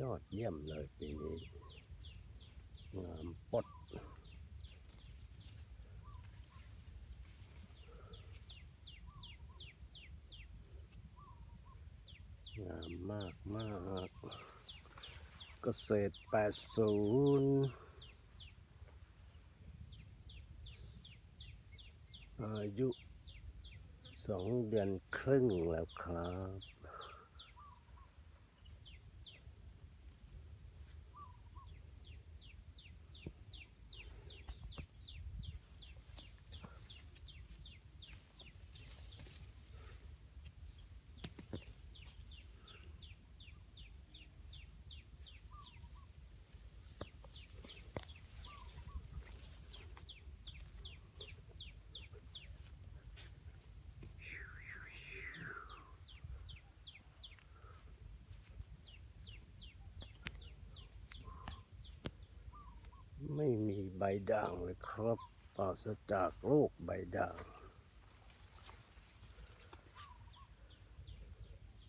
ยอดเยี่ยมเลยปีนี้ งามปดงามมากมากเกษตร80อายุสองเดือนครึ่งแล้วครับ ไม่มีใบด่างเลยครับปราศจากโรคใบด่าง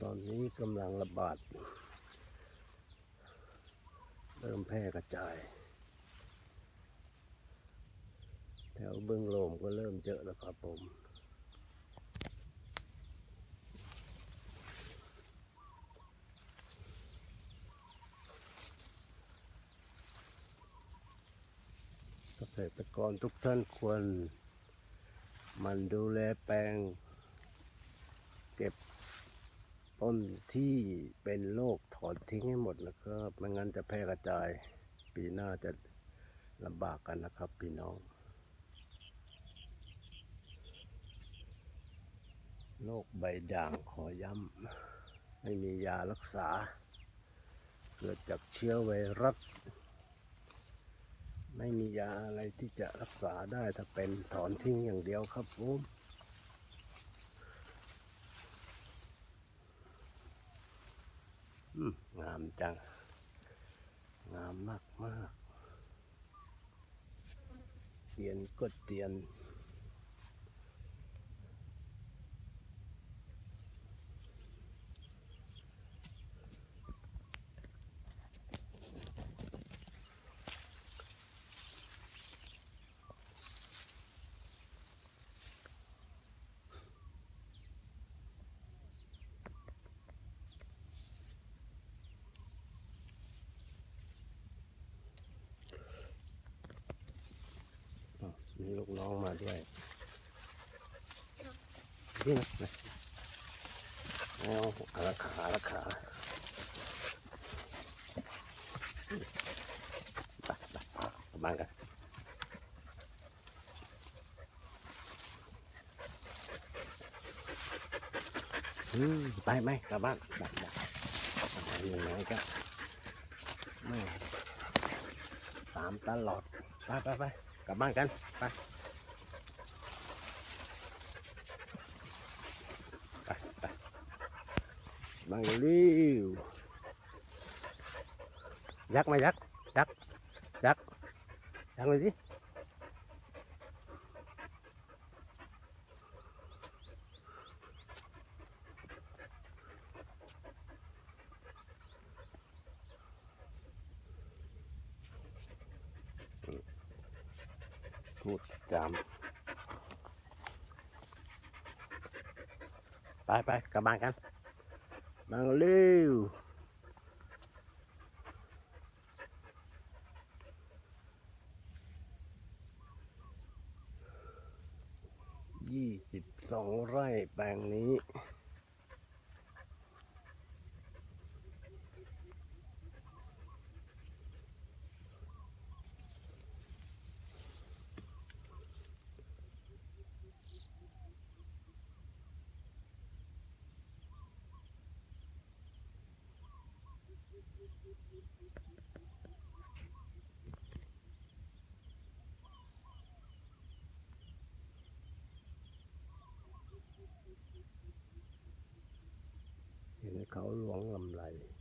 ตอนนี้กำลังระบาด เริ่มแพร่กระจาย แถวเบื้องโลมก็เริ่มเจอแล้วครับผม ษตรกรทุกท่านควร มันดูแลแปลง เก็บต้นที่เป็นโรคถอนทิ้งให้หมดนะครับไม่งั้นจะแพร่กระจาย ปีหน้าจะลำบากกันนะครับพี่น้องโรคใบด่างขอย้ำ ไม่มียารักษา เกิดจากเชื้อไวรัส ไม่มียาอะไรที่จะรักษาได้ถ้าเป็นถอนทิ้งอย่างเดียวครับผมงามจัง งามมากมากเตียนก็เตียน มีลูกน้องมาด้วยนี่นะเอาอาราขาอาราขาไปไปกลับบ้านกันอืมไปไหมกลับบ้านไปไปไปยังไงก็ไม่ตามตลอด ไปไปไป กลับบ้านกัน ไปไปไปบ้านกันเร็วยักมายักยักยักยักเลยสิ พูดจามไปไปกลับบ้านกันบ้าเร็วยี่สิบสองไร่แปลงนี้ เห็นเขาหลวงลำไร